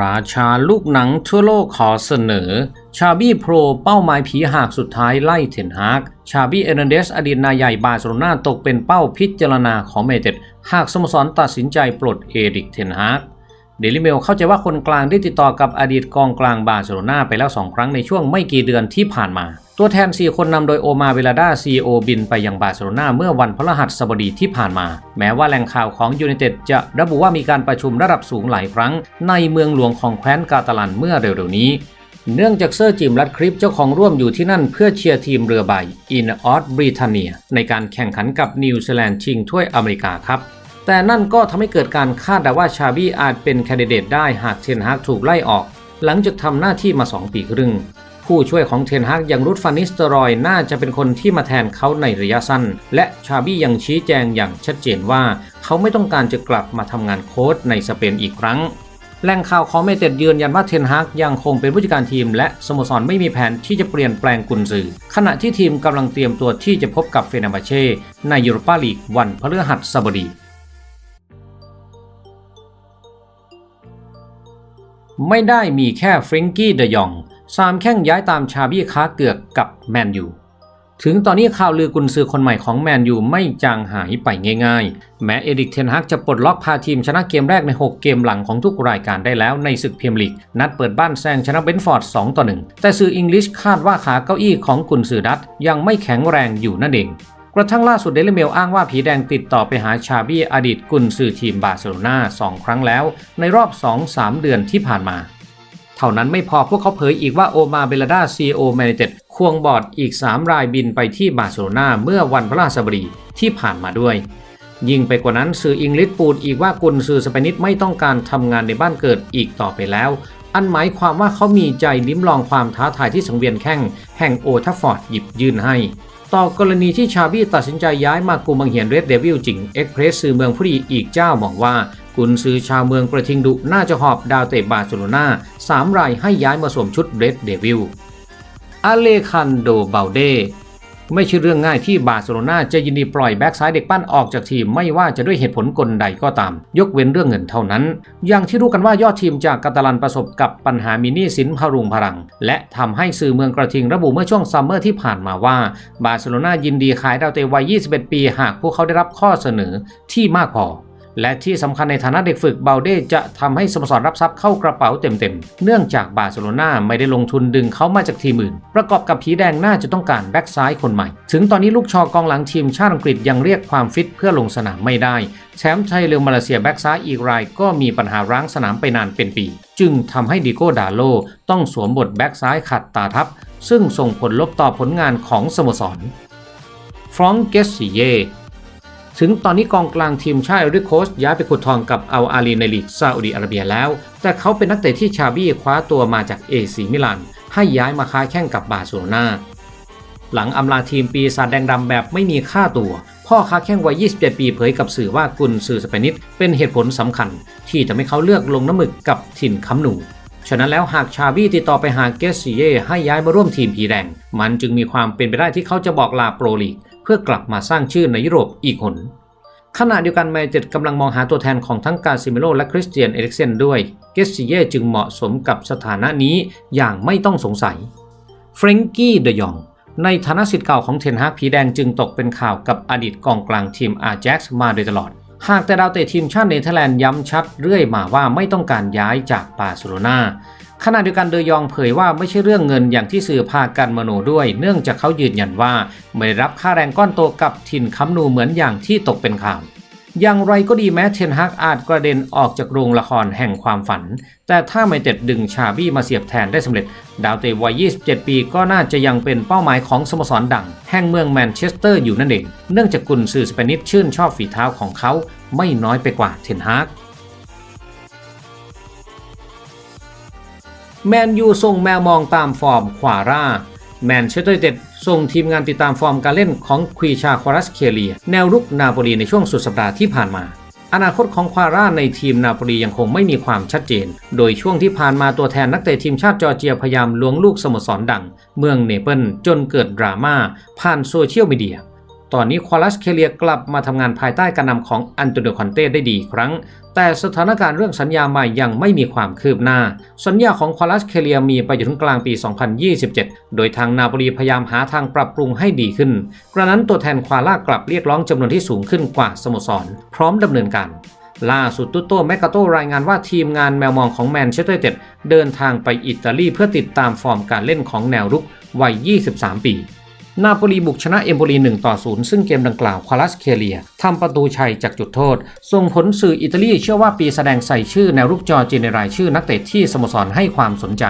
ราชาลูกหนังทั่วโลกขอเสนอ ชาบี้โปรเป้าหมายผีหากสุดท้ายไล่เทนฮาก ชาบี้เอเนเดสอดีตนายใหญ่บาร์เซโลนาตกเป็นเป้าพิจารณาของเมเต็ด หากสโมสรตัดสินใจปลดเอริกเทนฮาก เดลิเมลเข้าใจว่าคนกลางได้ติดต่อกับอดีตกองกลางบาร์เซโลนาไปแล้ว 2 ครั้งในช่วงไม่กี่เดือนที่ผ่านมา ตัวแทน 4 คนนำโดยโอมาเวลาดาซีโอบินไปยังบาร์เซโลนาเมื่อวันพฤหัสบดีที่ผ่านมา แม้ว่าแหล่งข่าวของยูไนเต็ดจะระบุว่ามีการประชุมระดับสูงหลายครั้ง ในเมืองหลวงของแคว้นกาตาลันเมื่อเร็วๆนี้เนื่องจากเซอร์จิมรัดคลิปเจ้าของร่วมอยู่ที่นั่นเพื่อเชียร์ทีมเรือใบอินออสบริทาเนียในการแข่งขันกับนิวซีแลนด์ชิงถ้วยอเมริกาครับ แต่นั่นก็ทำให้เกิดการคาดเดาว่าชาบี้อาจเป็นแคนดิเดตได้หากเทนฮากถูกไล่ออก หลังจากทำหน้าที่มา 2 ปีครึ่ง ผู้ช่วยของเทนฮากอย่างรุดฟานิสเตอรอยน่าจะเป็นคนที่มาแทนเขาในระยะสั้น และชาบี้ยังชี้แจงอย่างชัดเจนว่าเขาไม่ต้องการจะกลับมาทำงานโค้ชในสเปนอีกครั้งแหล่งข่าวของเมเต็ดยืนยันว่าเทนฮากยังคงเป็นผู้จัดการทีม และสโมสรไม่มีแผนที่จะเปลี่ยนแปลงกุนซือ ขณะที่ทีมกำลังเตรียมตัวที่จะพบกับเฟนร์บาเช่ในยูโรปาลีกวันพฤหัสบดี ไม่ได้มีแค่ฟริงกี้เดยองสามแข้งย้ายตามชาบี้ค้าเกือกกับแมนยูถึงตอนนี้ข่าวลือกุนซือคนใหม่ของแมนยูไม่จางหายไปง่ายๆ แม้เอริกเทนฮักจะปลดล็อกพาทีมชนะเกมแรกใน 6 เกมหลังของทุกรายการได้แล้วในศึกเมียร์ลีก นัดเปิดบ้านแซงชนะเบนฟอร์ด 2 ต่อ 1 แต่สื่ออังกฤษคาดว่าขาเก้าอี้ของกุนซือดัตยังไม่แข็งแรงอยู่นั่นเอง กระทั่งล่าสุดเดลิเมลอ้างว่าผีแดงติดต่อไปหาชาบี้อดีตกุนซือทีมบาร์เซโลนา2ครั้งแล้ว ในรอบ 2-3 เดือนที่ผ่านมา เท่านั้นไม่พอพวกเขาเผยอีกว่าโอมาเบลดาซีโอแมนเต็ดควงบอร์ดอีก 3 รายบินไปที่บาร์เซโลนาเมื่อวันพฤหัสบดีที่ผ่านมาด้วย ยิ่งไปกว่านั้นสื่ออังกฤษปูดอีกว่ากุนซือสเปนิสไม่ต้องการทำงานในบ้านเกิดอีกต่อไปแล้ว อันหมายความว่าเขามีใจลิ้มลองความท้าทายที่สังเวียนแข้งแห่งโอทัฟฟอร์ดหยิบยื่นให้ ต่อกรณีที่ชาบี้ตัดสินใจย้ายมากุมบังเหียนเรดเดวิลจิงเอ็กเพรสสื่อเมืองผู้ดีอีกเจ้ามองว่ากุนซือชาวเมืองกระทิงดุน่าจะหอบดาวเตะบาร์เซโลนาสามรายให้ย้ายมาสวมชุดเรดเดวิลอเลคันโดเบลเด ไม่ใช่เรื่องง่ายที่บาร์เซโลนาจะยินดีปล่อยแบ็กซ้ายเด็กปั้นออกจากทีมไม่ว่าจะด้วยเหตุผลกลใดก็ตาม ยกเว้นเรื่องเงินเท่านั้น อย่างที่รู้กันว่ายอดทีมจากกาตาลันประสบกับปัญหามินี่สินพรุงพรัง และทำให้สื่อเมืองกระทิงระบุเมื่อช่วงซัมเมอร์ที่ผ่านมาว่า บาร์เซโลนายินดีขายดาวเตะวัย 21 ปี หากพวกเขาได้รับข้อเสนอที่มากพอ และที่สำคัญในฐานะเด็กฝึกเบลเด้จะทำให้สโมสรรับทรัพย์เข้ากระเป๋าเต็มๆ เนื่องจากบาร์เซโลนาไม่ได้ลงทุนดึงเขามาจากทีมอื่น ประกอบกับผีแดงน่าจะต้องการแบ็กซ้ายคนใหม่ ถึงตอนนี้ลูกชอกองหลังทีมชาติอังกฤษยังเรียกความฟิตเพื่อลงสนามไม่ได้ แชมป์ไทยเรือมาเลเซียแบ็กซ้ายอีกรายก็มีปัญหาร้างสนามไปนานเป็นปี จึงทำให้ดิโก้ดาโลต้องสวมบทแบ็กซ้ายขัดตาทับ ซึ่งส่งผลลบต่อผลงานของสโมสร ฟรองก์เกสซิเย ถึงตอนนี้กองกลางทีมชาติริโคชย้ายไปขุดทองกับอัลอาลีในลีกซาอุดิอาระเบียแล้ว แต่เขาเป็นนักเตะที่ชาบี้คว้าตัวมาจากเอซีมิลานให้ย้ายมาค้าแข่งกับบาร์เซโลนาหลังอำลาทีมปีศาจแดงดำแบบไม่มีค่าตัว พ่อค้าแข่งวัย 27 ปีเผยกับสื่อว่ากุนซือสเปนิสเป็นเหตุผลสำคัญ ที่ทำให้เขาเลือกลงน้ำหมึกกับถิ่นคำหนูฉะนั้นแล้วหากชาบี้ติดต่อไปหาเกสซิเย่ให้ย้ายมาร่วมทีมผีแดง มันจึงมีความเป็นไปได้ที่เขาจะบอกลาโปรลีก เพื่อกลับมาสร้างชื่อในยุโรปอีกหน ขณะเดียวกันแมนเจ็ดกำลังมองหาตัวแทนของทั้งกาซิเมโลและคริสเตียนเอริกเซนด้วย เกสซิเย่จึงเหมาะสมกับสถานะนี้อย่างไม่ต้องสงสัย เฟรงกี้เดยองในฐานะสิทธิ์เก่าของเทนฮากผีแดงจึงตกเป็นข่าวกับอดีตกองกลางทีมอาแจ็กซ์มาโดยตลอด หากแต่ดาวเตะทีมชาติเนเธอร์แลนด์ย้ำชัดเรื่อยมาว่าไม่ต้องการย้ายจากบาร์เซโลนา ขณะเดียวกันเดยองเผยว่าไม่ใช่เรื่องเงินอย่างที่สื่อพากันมโนด้วย เนื่องจากเขายืนยันว่าไม่ได้รับค่าแรงก้อนโตกับถิ่นคำนูเหมือนอย่างที่ตกเป็นข่าวอย่างไรก็ดีแม้เทนฮากอาจกระเด็นออกจากโรงละครแห่งความฝัน แต่ถ้าไม่เต็ดดึงชาบี้มาเสียบแทนได้สำเร็จ ดาวเตะวัย 27 ปีก็น่าจะยังเป็นเป้าหมายของสโมสรดัง แห่งเมืองแมนเชสเตอร์อยู่นั่นเอง เนื่องจากกุนซือสเปนิชชื่นชอบฝีเท้าของเขาไม่น้อยไปกว่าเทนฮาก แมนยูส่งแมวมองตามฟอร์มขวาร่าแมนเชสเตอร์ยูไนเต็ดส่งทีมงานติดตามฟอร์มการเล่นของควีชาควารัสเคเลีย แนวรุกนาโปลีในช่วงสุดสัปดาห์ที่ผ่านมา อนาคตของควาร่าในทีมนาโปลียังคงไม่มีความชัดเจน โดยช่วงที่ผ่านมาตัวแทนนักเตะทีมชาติจอร์เจียพยายามล้วงลูกสโมสรดัง เมืองเนเปิลจนเกิดดราม่าผ่านโซเชียลมีเดีย ตอนนี้ควาลัสเคเลียกลับมาทำงานภายใต้การนำของอันโตนิโอคอนเต้ได้ดีอีกครั้ง แต่สถานการณ์เรื่องสัญญาใหม่ยังไม่มีความคืบหน้า สัญญาของควาลัสเคเลียมีไปจนถึงกลางปี 2027 โดยทางนาโปลีพยายามหาทางปรับปรุงให้ดีขึ้น กระนั้นตัวแทนควาล่ากลับเรียกร้องจำนวนที่สูงขึ้นกว่าสโมสร พร้อมดำเนินการล่าสุดตุโต้แมกกาโตรายงานว่าทีมงานแมวมองของแมนเชสเตอร์ยเต็ดเดินทางไปอิตาลีเพื่อติดตามฟอร์มการเล่นของแนวรุกวัย 23 ปี นาโปลีบุกชนะเอมโปลี1ต่อ0ซึ่งเกมดังกล่าวควาลัสเคเลียทำประตูชัยจากจุดโทษ ส่งผลสื่ออิตาลีเชื่อว่าปีแสดงใส่ชื่อแนวรุกจอร์เจในรายชื่อนักเตะที่สโมสรให้ความสนใจ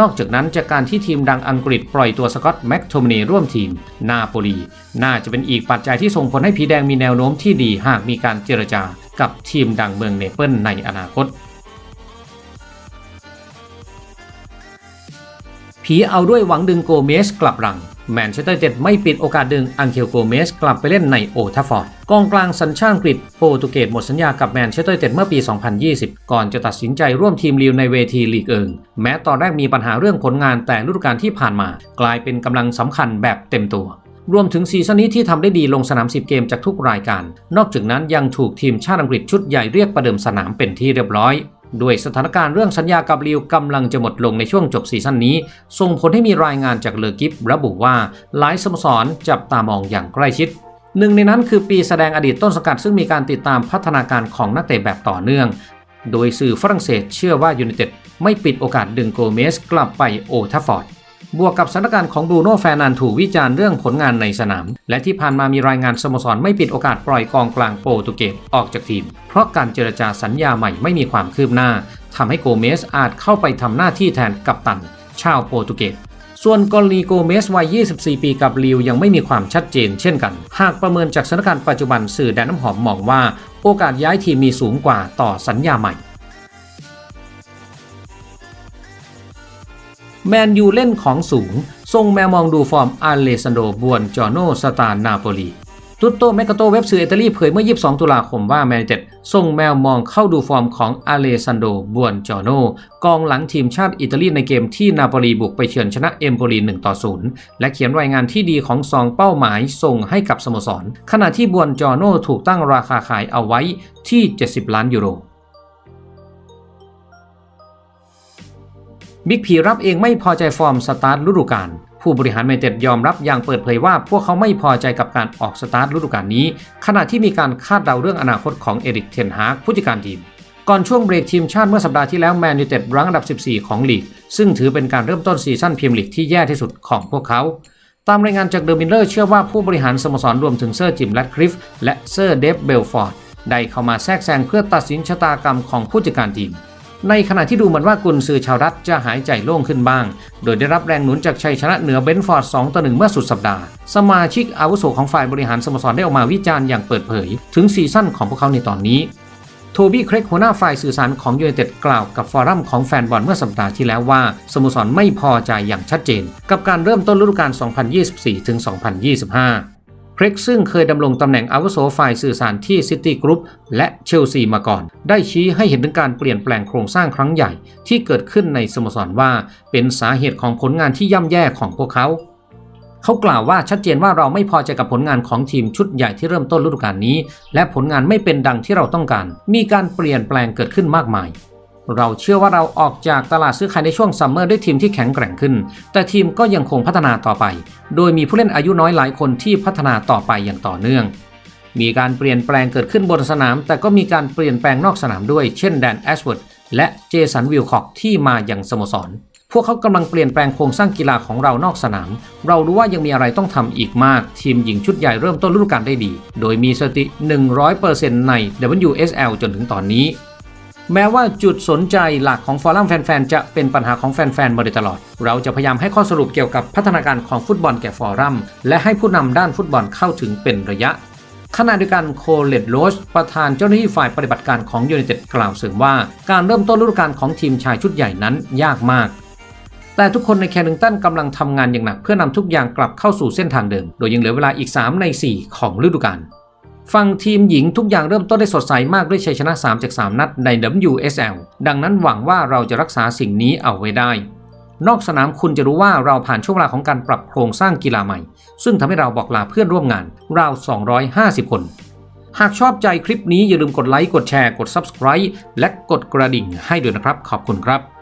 นอกจากนั้นจากการที่ทีมดังอังกฤษปล่อยตัวสกอตแม็กโทมนีร่วมทีม นาโปลี น่าจะเป็นอีกปัจจัยที่ส่งผลให้ผีแดงมีแนวโน้มที่ดีหากมีการเจรจากับทีมดังเมืองเนเปิลในอนาคตผีเอาด้วยหวังดึงโกเมสกลับหลัง แมนเชสเตอร์เต็ดไม่ปิดโอกาสดึงอังเคลโกเมสกลับไปเล่นในโอทัฟฟอร์ดกองกลางสัญชาติอังกฤษโปรตุเกสหมดสัญญากับแมนเชสเตอร์เต็ดเมื่อปี 2020 ก่อนจะตัดสินใจร่วมทีมลีวในเวทีลีกเอิง แม้ตอนแรกมีปัญหาเรื่องผลงานแต่ฤดูกาลที่ผ่านมา กลายเป็นกำลังสำคัญแบบเต็มตัว รวมถึงซีซั่นนี้ที่ทำได้ดีลงสนาม 10 เกมจากทุกรายการ นอกจากนั้นยังถูกทีมชาติอังกฤษชุดใหญ่เรียกประเดิมสนามเป็นที่เรียบร้อย ด้วยสถานการณ์เรื่องสัญญากับลิวกำลังจะหมดลงในช่วงจบซีซั่นนี้ ส่งผลให้มีรายงานจากเลอกิฟระบุว่าหลายสโมสรจับตามองอย่างใกล้ชิดหนึ่งในนั้นคือปีแสดงอดีตต้นสังกัดซึ่งมีการติดตามพัฒนาการของนักเตะแบบต่อเนื่อง โดยสื่อฝรั่งเศสเชื่อว่ายูไนเต็ดไม่ปิดโอกาสดึงโกเมสกลับไปโอทัฟฟอร์ด บวกกับสถานการณ์ของบรูโน่แฟร์นันถูกวิจารณ์เรื่องผลงานในสนาม และที่ผ่านมามีรายงานสโมสรไม่ปิดโอกาสปล่อยกองกลางโปรตุเกสออกจากทีม เพราะการเจรจาสัญญาใหม่ไม่มีความคืบหน้าทำให้โกเมสอาจเข้าไปทำหน้าที่แทนกัปตัน ชาวโปรตุเกสส่วนกรณีโกเมสวัย 24 ปีกับลิวยังไม่มีความชัดเจนเช่นกัน หากประเมินจากสถานการณ์ปัจจุบันสื่อแดนน้ำหอมมองว่า โอกาสย้ายทีมมีสูงกว่าต่อสัญญาใหม่ แมนยูเล่นของสูง ทรงแมวมองดูฟอร์มอาเลซันโดบวนจอโนสตานาโปลีตุตโตแมกาโตเว็บสื่ออิตาลีเผยเมื่อ 22 ตุลาคมว่าแมนยูเต็ดส่งแมวมองเข้าดูฟอร์มของอาเลซันโดบวนจอโนกองหลังทีมชาติอิตาลีในเกมที่นาโปลีบุกไปเฉือนชนะเอมโปลี1ต่อ0และเขียนรายงานที่ดีของสองเป้าหมายส่งให้กับสโมสร ขณะที่บวนจอโนถูกตั้งราคาขายเอาไว้ที่ 70 ล้านยูโร บิ๊กผีรับเองไม่พอใจฟอร์มสตาร์ทฤดูกาลผู้บริหารแมนเต็ดยอมรับอย่างเปิดเผยว่าพวกเขาไม่พอใจกับการออกสตาร์ทฤดูกาลนี้ ขณะที่มีการคาดเดาเรื่องอนาคตของเอริกเทนฮากผู้จัดการทีม ก่อนช่วงเบรกทีมชาติเมื่อสัปดาห์ที่แล้วแมนยูเต็ดรั้งอันดับ 14 ของลีก ซึ่งถือเป็นการเริ่มต้นซีซั่นพรีเมียร์ลีกที่แย่ที่สุดของพวกเขา ตามรายงานจากเดอะมิลเลอร์เชื่อว่าผู้บริหารสโมสรรวมถึงเซอร์จิมแลดคลิฟและเซอร์เดฟเบลฟอร์ดได้เข้ามาแทรกแซงเพื่อตัดสินชะตากรรมของผู้จัดการทีม ในขณะที่ดูเหมือนว่ากุนซือชาวรัฐจะหายใจโล่งขึ้นบ้าง โดยได้รับแรงหนุนจากชัยชนะเหนือเบนฟอร์ด 2 ต่อ 1 เมื่อสุดสัปดาห์ สมาชิกอาวุโสของฝ่ายบริหารสโมสรได้ออกมาวิจารณ์อย่างเปิดเผย ถึงซีซั่นของพวกเขาในตอนนี้ โทบี้เครกหัวหน้าฝ่ายสื่อสารของยูไนเต็ดกล่าวกับฟอรัมของแฟนบอลเมื่อสัปดาห์ที่แล้วว่าสโมสรไม่พอใจอย่างชัดเจน กับการเริ่มต้นฤดูกาล 2024-2025 ครกซึ่งเคยดำรงตำแหน่งอาวุโสฝ่ายสื่อสารที่ซิตี้กรุ๊ปและเชลซีมาก่อน ได้ชี้ให้เห็นถึงการเปลี่ยนแปลงโครงสร้างครั้งใหญ่ ที่เกิดขึ้นในสโมสรว่า เป็นสาเหตุของผลงานที่ย่ำแย่ของพวกเขาเขากล่าวว่าชัดเจนว่าเราไม่พอใจกับผลงานของทีมชุดใหญ่ที่เริ่มต้นฤดูกาลนี้ และผลงานไม่เป็นดังที่เราต้องการ มีการเปลี่ยนแปลงเกิดขึ้นมากมาย เราเชื่อว่าเราออกจากตลาดซื้อขายในช่วงซัมเมอร์ด้วยทีมที่แข็งแกร่งขึ้น แต่ทีมก็ยังคงพัฒนาต่อไป โดยมีผู้เล่นอายุน้อยหลายคนที่พัฒนาต่อไปอย่างต่อเนื่อง มีการเปลี่ยนแปลงเกิดขึ้นบนสนาม แต่ก็มีการเปลี่ยนแปลงนอกสนามด้วย เช่นแดนแอชเวิร์ดและเจสันวิลคอกที่มาอย่างสโมสร พวกเขากำลังเปลี่ยนแปลงโครงสร้างกีฬาของเรานอกสนาม เรารู้ว่ายังมีอะไรต้องทำอีกมาก ทีมหญิงชุดใหญ่เริ่มต้นฤดูกาลได้ดี โดยมีสติ 100%ใน WSL จนถึงตอนนี้ แม้ว่าจุดสนใจหลักของฟอรัมแฟนๆ จะเป็นปัญหาของแฟนๆ มาโดยตลอด เราจะพยายามให้ข้อสรุปเกี่ยวกับพัฒนาการของฟุตบอลแก่ฟอรัม และให้ผู้นำด้านฟุตบอลเข้าถึงเป็นระยะ ขณะเดียวกันโคเลตโรชประธานเจ้าหน้าที่ฝ่ายปฏิบัติการของยูไนเต็ดกล่าวเสริมว่า การเริ่มต้นฤดูกาลของทีมชายชุดใหญ่นั้นยากมากแต่ทุกคนในแคนิงตันกำลังทำงานอย่างหนักเพื่อนำทุกอย่างกลับเข้าสู่เส้นทางเดิม โดยยังเหลือเวลาอีก 3 ใน 4 ของฤดูกาล ฝั่งทีมหญิงทุกอย่างเริ่มต้นได้สดใสมากด้วยชัยชนะ 3 จาก 3 นัดใน WSL ดังนั้นหวังว่าเราจะรักษาสิ่งนี้เอาไว้ได้ นอกสนามคุณจะรู้ว่าเราผ่านช่วงเวลาของการปรับโครงสร้างกีฬาใหม่ ซึ่งทำให้เราบอกลาเพื่อนร่วมงานราว 250 คน หากชอบใจคลิปนี้อย่าลืมกดไลค์กดแชร์กด Subscribe และกดกระดิ่งให้ด้วยนะครับ ขอบคุณครับ